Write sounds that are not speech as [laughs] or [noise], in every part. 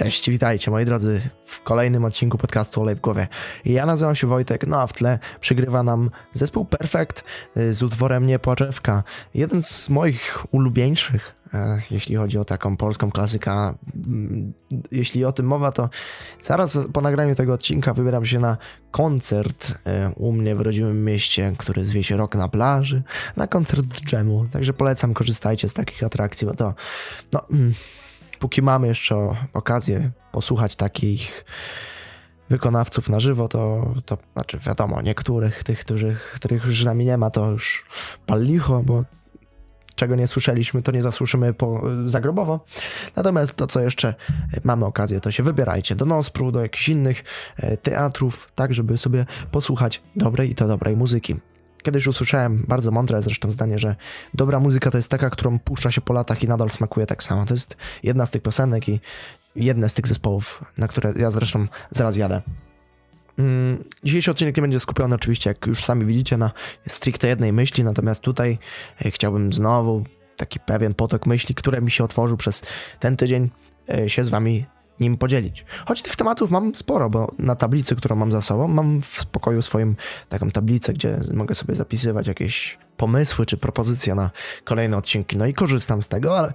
Cześć, witajcie moi drodzy w kolejnym odcinku podcastu Olej w głowie. Ja nazywam się Wojtek, no a w tle przygrywa nam zespół Perfect y, z utworem Nie Płaczewka. Jeden z moich ulubieńszych, e, jeśli chodzi o taką polską klasykę. Mm, Jeśli o tym mowa, to zaraz po nagraniu tego odcinka wybieram się na koncert e, u mnie w rodzimym mieście, który zwie się Rok na plaży, na koncert dżemu. Także polecam, korzystajcie z takich atrakcji, bo to no... póki mamy jeszcze okazję posłuchać takich wykonawców na żywo, to, to znaczy wiadomo, niektórych tych, którzy, których już z nami nie ma, to już pal licho, bo czego nie słyszeliśmy, to nie zasłyszymy po, zagrobowo. Natomiast to, co jeszcze mamy okazję, to się wybierajcie do Nospru, do jakichś innych e, teatrów, tak żeby sobie posłuchać dobrej i to dobrej muzyki. Kiedyś usłyszałem bardzo mądre zresztą zdanie, że dobra muzyka to jest taka, którą puszcza się po latach i nadal smakuje tak samo. To jest jedna z tych piosenek i jedne z tych zespołów, na które ja zresztą zaraz jadę. Mm, Dzisiejszy odcinek nie będzie skupiony oczywiście, jak już sami widzicie, na stricte jednej myśli, natomiast tutaj e, chciałbym znowu taki pewien potok myśli, które mi się otworzył przez ten tydzień, e, się z wami nim podzielić. Choć tych tematów mam sporo, bo na tablicy, którą mam za sobą, mam w spokoju swoim taką tablicę, gdzie mogę sobie zapisywać jakieś pomysły czy propozycje na kolejne odcinki. No i korzystam z tego, ale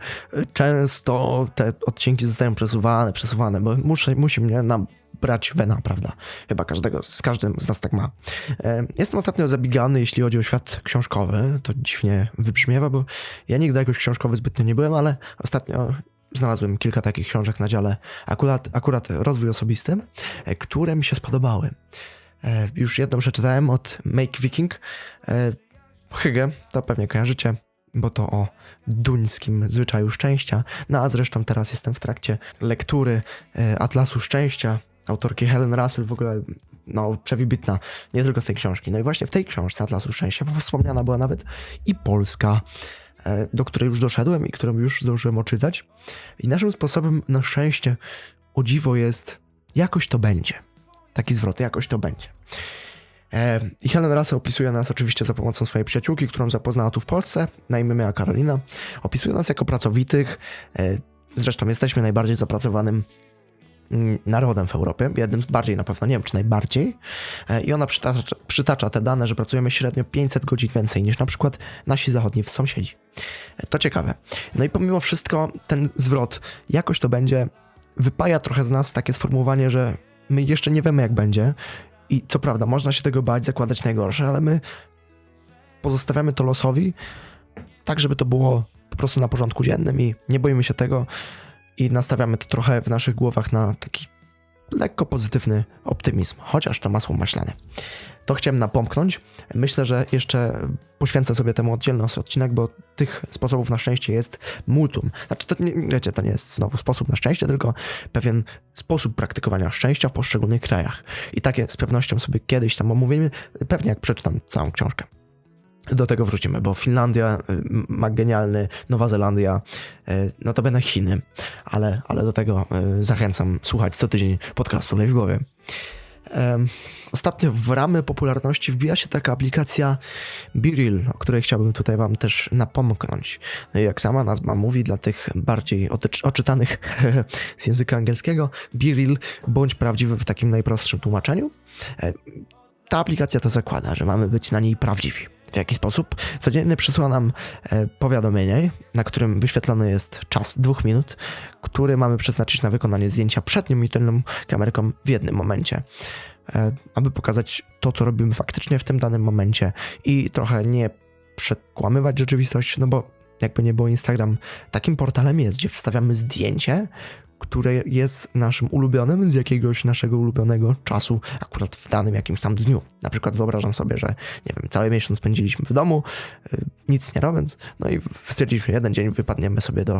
często te odcinki zostają przesuwane, przesuwane, bo muszę, musi mnie nabrać wena, prawda? Chyba każdego, z każdym z nas tak ma. E, Jestem ostatnio zabigany, jeśli chodzi o świat książkowy. To dziwnie wybrzmiewa, bo ja nigdy jakoś książkowy zbytnio nie byłem, ale ostatnio znalazłem kilka takich książek na dziale akurat, akurat rozwój osobisty, e, które mi się spodobały. E, Już jedną przeczytałem od Make Viking. E, Hygge, to pewnie kojarzycie, bo to o duńskim zwyczaju szczęścia. No a zresztą teraz jestem w trakcie lektury Atlasu Szczęścia, autorki Helen Russell, w ogóle no, przewibitna, nie tylko z tej książki. No i właśnie w tej książce Atlasu Szczęścia wspomniana była nawet i Polska, do której już doszedłem i którą już zdążyłem odczytać. I naszym sposobem na szczęście, o dziwo jest, jakoś to będzie. Taki zwrot, jakoś to będzie. E, I Helen Russell opisuje nas oczywiście za pomocą swojej przyjaciółki, którą zapoznała tu w Polsce, na imię miała Karolina. Opisuje nas jako pracowitych, e, zresztą jesteśmy najbardziej zapracowanym narodem w Europie, jednym z bardziej na pewno, nie wiem czy najbardziej. E, I ona przytacza, przytacza te dane, że pracujemy średnio 500 godzin więcej niż na przykład nasi zachodni sąsiedzi. E, To ciekawe. No i pomimo wszystko ten zwrot, jakoś to będzie, wypaja trochę z nas takie sformułowanie, że my jeszcze nie wiemy jak będzie i co prawda, można się tego bać, zakładać najgorsze, ale my pozostawiamy to losowi, tak żeby to było po prostu na porządku dziennym i nie boimy się tego i nastawiamy to trochę w naszych głowach na taki lekko pozytywny optymizm, chociaż to masło maślane. To chciałem napomknąć. Myślę, że jeszcze poświęcę sobie temu oddzielny odcinek, bo tych sposobów na szczęście jest multum. Znaczy, to nie, wiecie, to nie jest znowu sposób na szczęście, tylko pewien sposób praktykowania szczęścia w poszczególnych krajach. I takie z pewnością sobie kiedyś tam omówimy, pewnie jak przeczytam całą książkę. Do tego wrócimy, bo Finlandia y, ma genialny, Nowa Zelandia, y, notabene Chiny, ale, ale do tego y, zachęcam słuchać co tydzień podcastu Lej w głowie. Ostatnio w ramy popularności wbija się taka aplikacja Biril, o której chciałbym tutaj wam też napomknąć. No jak sama nazwa mówi, dla tych bardziej oczytanych [laughs] z języka angielskiego, Biril bądź prawdziwy w takim najprostszym tłumaczeniu. E, Ta aplikacja to zakłada, że mamy być na niej prawdziwi. W jaki sposób? Codziennie przysyła nam e, powiadomienie, na którym wyświetlony jest czas dwóch minut, który mamy przeznaczyć na wykonanie zdjęcia przednią i tylną kamerką w jednym momencie e, aby pokazać to, co robimy faktycznie w tym danym momencie i trochę nie przekłamywać rzeczywistość, no bo jakby nie było Instagram takim portalem jest, gdzie wstawiamy zdjęcie, które jest naszym ulubionym z jakiegoś naszego ulubionego czasu, akurat w danym jakimś tam dniu. Na przykład wyobrażam sobie, że nie wiem, cały miesiąc spędziliśmy w domu, y, nic nie robiąc, no i stwierdziliśmy, jeden dzień wypadniemy sobie do,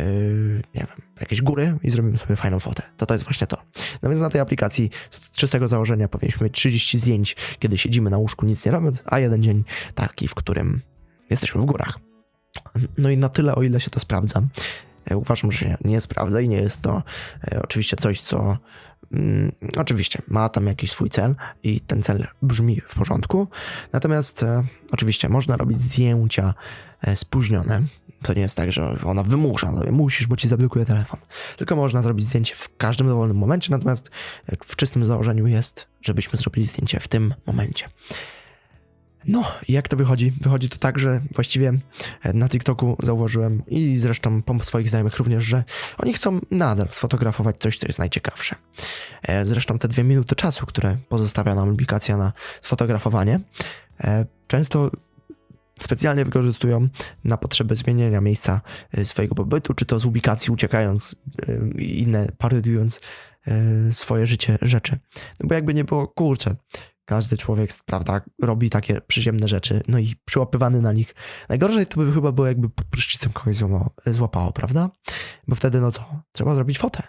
y, nie wiem, jakiejś góry i zrobimy sobie fajną fotę. To to jest właśnie to. No więc na tej aplikacji z czystego założenia powinniśmy mieć 30 zdjęć, kiedy siedzimy na łóżku nic nie robiąc, a jeden dzień taki, w którym jesteśmy w górach. No i na tyle, o ile się to sprawdza. E, uważam, że się nie sprawdza i nie jest to e, oczywiście coś, co mm, oczywiście ma tam jakiś swój cel i ten cel brzmi w porządku. Natomiast e, oczywiście można robić zdjęcia spóźnione. To nie jest tak, że ona wymusza, no, musisz, bo ci zablokuje telefon. Tylko można zrobić zdjęcie w każdym dowolnym momencie, natomiast w czystym założeniu jest, żebyśmy zrobili zdjęcie w tym momencie. No, i jak to wychodzi? Wychodzi to tak, że właściwie e, na TikToku zauważyłem i zresztą po swoich znajomych również, że oni chcą nadal sfotografować coś, co jest najciekawsze. E, Zresztą te dwie minuty czasu, które pozostawia nam aplikacja na sfotografowanie, e, często specjalnie wykorzystują na potrzeby zmienienia miejsca swojego pobytu, czy to z ubikacji uciekając inne parodionując e, swoje życie rzeczy. No bo jakby nie było, kurczę, każdy człowiek, prawda, robi takie przyziemne rzeczy, no i przyłapywany na nich. Najgorzej to by chyba było, jakby pod prysznicem kogoś złapało, prawda? Bo wtedy, no co, trzeba zrobić fotę.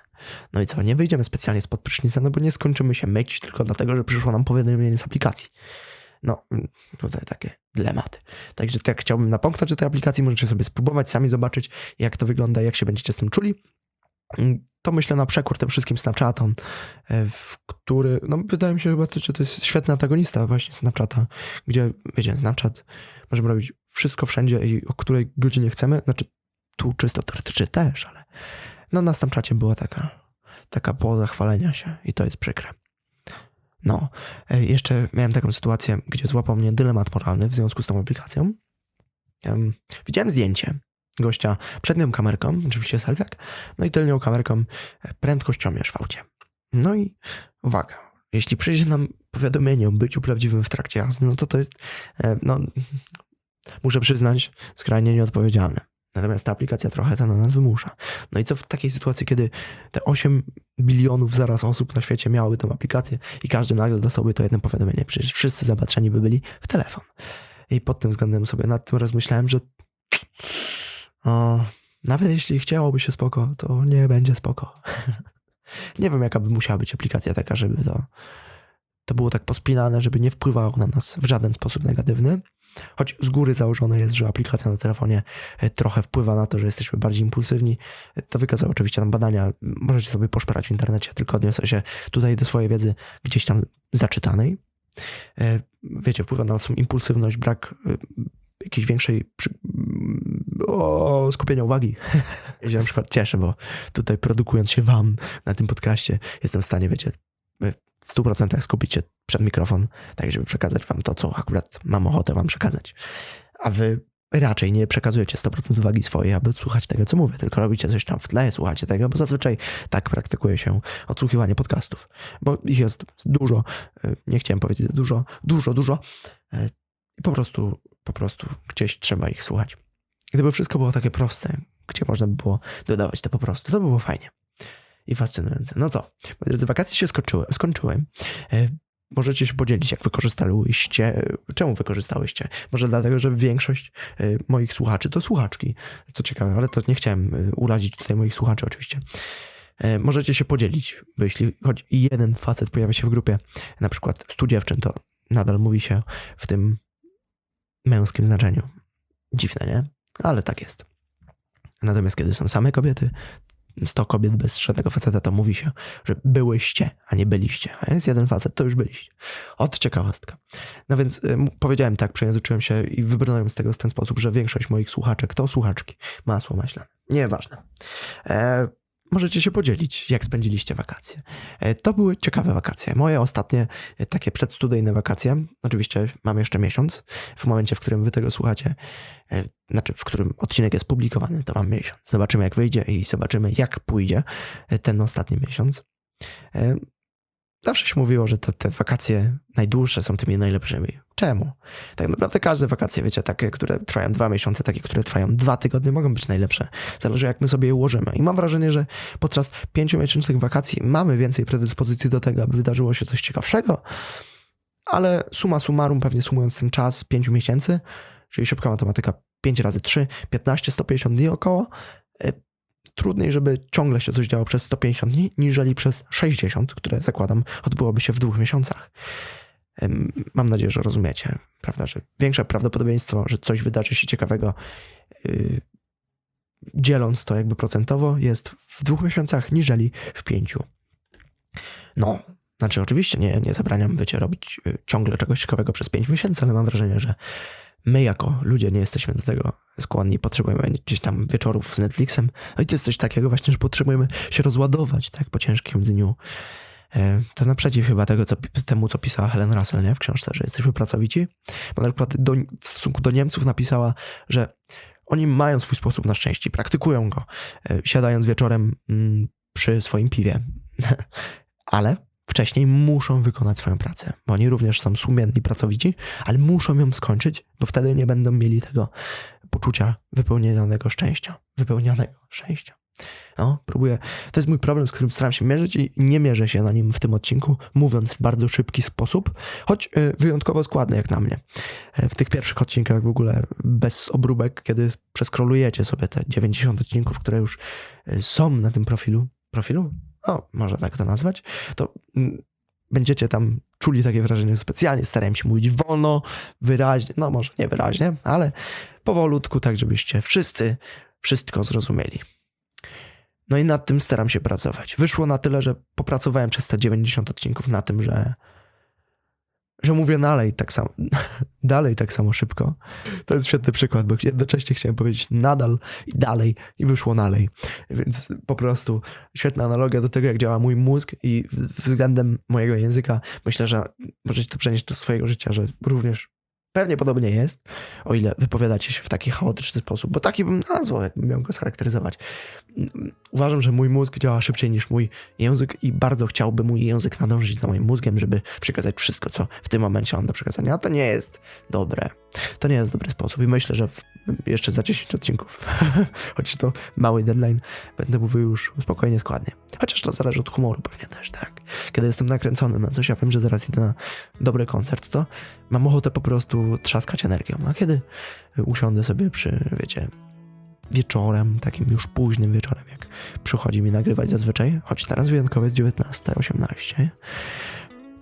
No i co, nie wyjdziemy specjalnie spod prysznica, no bo nie skończymy się myć tylko dlatego, że przyszło nam powiadomienie z aplikacji. No, tutaj takie dylematy. Także tak chciałbym napomknąć do tej aplikacji, możecie sobie spróbować, sami zobaczyć, jak to wygląda, jak się będziecie z tym czuli. To myślę na przekór tym wszystkim Snapchatom, e, w który, no wydaje mi się chyba, że to jest świetny antagonista właśnie Snapchata, gdzie, wiecie, Snapchat możemy robić wszystko wszędzie i o której godzinie chcemy, znaczy tu czysto teoretycznie też, ale no na Snapchacie była taka, taka poza chwalenia się i to jest przykre. No, e, jeszcze miałem taką sytuację, gdzie złapał mnie dylemat moralny w związku z tą aplikacją. Widziałem zdjęcie gościa przednią kamerką, oczywiście selfiak, no i tylnią kamerką e, prędkościomierz w aucie. No i uwaga, jeśli przyjdzie nam powiadomienie o byciu prawdziwym w trakcie jazdy, no to to jest, e, no, muszę przyznać, skrajnie nieodpowiedzialne. Natomiast ta aplikacja trochę to na nas wymusza. No i co w takiej sytuacji, kiedy te 8 bilionów zaraz osób na świecie miałyby tę aplikację i każdy nagle dostałby to jedno powiadomienie? Przecież wszyscy zapatrzeni by byli w telefon. I pod tym względem sobie nad tym rozmyślałem, że o, nawet jeśli chciałoby się spoko, to nie będzie spoko. [laughs] nie wiem, jaka by musiała być aplikacja taka, żeby to, to było tak pospinane, żeby nie wpływało na nas w żaden sposób negatywny. Choć z góry założone jest, że aplikacja na telefonie e, trochę wpływa na to, że jesteśmy bardziej impulsywni. E, to wykazały oczywiście tam badania. Możecie sobie poszperać w internecie, tylko odniosę się tutaj do swojej wiedzy gdzieś tam zaczytanej. E, wiecie, wpływa na naszą impulsywność, brak jakiejś większej. O, skupienia uwagi. [laughs] Ja się na przykład cieszę, bo tutaj produkując się wam na tym podcaście, jestem w stanie, wiecie, w 100% skupić się przed mikrofon, tak żeby przekazać wam to, co akurat mam ochotę wam przekazać. A wy raczej nie przekazujecie 100% uwagi swojej, aby słuchać tego, co mówię, tylko robicie coś tam w tle, słuchacie tego, bo zazwyczaj tak praktykuje się odsłuchiwanie podcastów, bo ich jest dużo, nie chciałem powiedzieć dużo, dużo, dużo i po prostu, po prostu gdzieś trzeba ich słuchać. Gdyby wszystko było takie proste, gdzie można by było dodawać to po prostu, to by było fajnie i fascynujące. No to, moi drodzy, wakacje się skończyły. skończyły. E, możecie się podzielić, jak wykorzystałyście, czemu wykorzystałyście. Może dlatego, że większość e, moich słuchaczy to słuchaczki. Co ciekawe, ale to nie chciałem e, urazić tutaj moich słuchaczy oczywiście. Możecie się podzielić, bo jeśli choć jeden facet pojawia się w grupie, na przykład stu dziewczyn, to nadal mówi się w tym męskim znaczeniu. Dziwne, nie? Ale tak jest. Natomiast kiedy są same kobiety, 100 kobiet bez żadnego faceta, to mówi się, że byłyście, a nie byliście. A jest jeden facet, to już byliście. Od ciekawostka. No więc y, powiedziałem tak, przejęzyczyłem się i wybrnąłem z tego w ten sposób, że większość moich słuchaczek to słuchaczki. Masło maślane. Nieważne. E, możecie się podzielić, jak spędziliście wakacje. E, to były ciekawe wakacje. Moje ostatnie e, takie przedstudyjne wakacje. Oczywiście mam jeszcze miesiąc. W momencie, w którym wy tego słuchacie, e, znaczy w którym odcinek jest publikowany, to mam miesiąc. Zobaczymy, jak wyjdzie i zobaczymy, jak pójdzie ten ostatni miesiąc. Zawsze się mówiło, że te wakacje najdłuższe są tymi najlepszymi. Czemu? Tak naprawdę każde wakacje, wiecie, takie, które trwają dwa miesiące, takie, które trwają dwa tygodnie, mogą być najlepsze. Zależy, jak my sobie je ułożymy. I mam wrażenie, że podczas pięciomiesięcznych wakacji mamy więcej predyspozycji do tego, aby wydarzyło się coś ciekawszego, ale suma summarum, pewnie sumując ten czas pięciu miesięcy, czyli szybka matematyka 5 razy 3, 15, 150 dni około, e, trudniej, żeby ciągle się coś działo przez 150 dni, niżeli przez 60, które zakładam odbyłoby się w dwóch miesiącach. Mam nadzieję, że rozumiecie, prawda, że większe prawdopodobieństwo, że coś wydarzy się ciekawego, yy, dzieląc to jakby procentowo, jest w dwóch miesiącach niżeli w pięciu. No, znaczy oczywiście nie, nie zabraniam, wiecie, robić y, ciągle czegoś ciekawego przez pięć miesięcy, ale mam wrażenie, że my jako ludzie nie jesteśmy do tego skłonni, potrzebujemy gdzieś tam wieczorów z Netflixem. No i to jest coś takiego właśnie, że potrzebujemy się rozładować, tak, po ciężkim dniu. E, To naprzeciw chyba tego, co, temu, co pisała Helen Russell nie? w książce, że jesteśmy pracowici. Bo na przykład do, w stosunku do Niemców napisała, że oni mają swój sposób na szczęście, praktykują go, e, siadając wieczorem mm, przy swoim piwie. [laughs] Ale wcześniej muszą wykonać swoją pracę, bo oni również są sumienni, pracowici, ale muszą ją skończyć, bo wtedy nie będą mieli tego poczucia wypełnionego szczęścia. Wypełnionego szczęścia. No, próbuję. To jest mój problem, z którym staram się mierzyć i nie mierzę się na nim w tym odcinku, mówiąc w bardzo szybki sposób, choć y, wyjątkowo składny jak na mnie. E, W tych pierwszych odcinkach w ogóle bez obróbek, kiedy przeskrolujecie sobie te 90 odcinków, które już y, są na tym profilu, profilu? O, można tak to nazwać, to mm, będziecie tam czuli takie wrażenie, że specjalnie starałem się mówić wolno, wyraźnie, no może nie wyraźnie, ale powolutku, tak żebyście wszyscy wszystko zrozumieli. No i nad tym staram się pracować. Wyszło na tyle, że popracowałem przez te 90 odcinków na tym, że że mówię dalej tak samo, [laughs] dalej tak samo szybko. To jest świetny przykład, bo jednocześnie chciałem powiedzieć nadal i dalej i wyszło dalej. Więc po prostu świetna analogia do tego, jak działa mój mózg i względem mojego języka. Myślę, że możecie to przenieść do swojego życia, że również pewnie podobnie jest, o ile wypowiadacie się w taki chaotyczny sposób, bo taki bym nazwał, jakbym miał go scharakteryzować. Uważam, że mój mózg działa szybciej niż mój język i bardzo chciałby mój język nadążyć za moim mózgiem, żeby przekazać wszystko, co w tym momencie mam do przekazania. A to nie jest dobre. To nie jest dobry sposób i myślę, że w, jeszcze za 10 odcinków, [laughs] choć to mały deadline, będę mówił już spokojnie, składnie. Chociaż to zależy od humoru pewnie też, tak. Kiedy jestem nakręcony na coś, ja wiem, że zaraz idę na dobry koncert, to mam ochotę po prostu trzaskać energią. A kiedy usiądę sobie przy, wiecie, wieczorem, takim już późnym wieczorem, jak przychodzi mi nagrywać zazwyczaj, choć teraz wyjątkowo jest 19.18,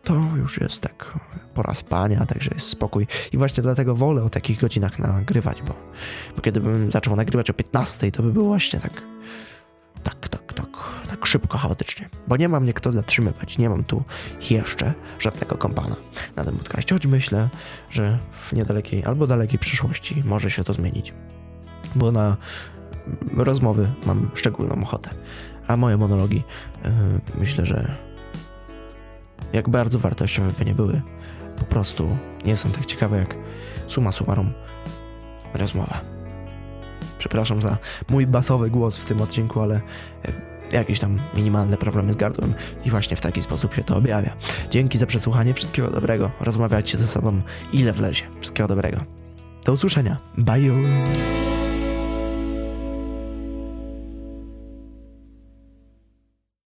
to już jest tak pora spania, także jest spokój. I właśnie dlatego wolę o takich godzinach nagrywać, bo, bo kiedybym zaczął nagrywać o 15, to by było właśnie tak, tak, tak szybko, chaotycznie. Bo nie mam mnie kto zatrzymywać, nie mam tu jeszcze żadnego kompana na tym podcaście, choć myślę, że w niedalekiej albo dalekiej przyszłości może się to zmienić. Bo na rozmowy mam szczególną ochotę. A moje monologi yy, myślę, że jak bardzo wartościowe by nie były, po prostu nie są tak ciekawe jak suma summarum rozmowa. Przepraszam za mój basowy głos w tym odcinku, ale e, jakieś tam minimalne problemy z gardłem i właśnie w taki sposób się to objawia. Dzięki za przesłuchanie, wszystkiego dobrego. Rozmawiajcie ze sobą ile wlezie. Wszystkiego dobrego. Do usłyszenia. Bye.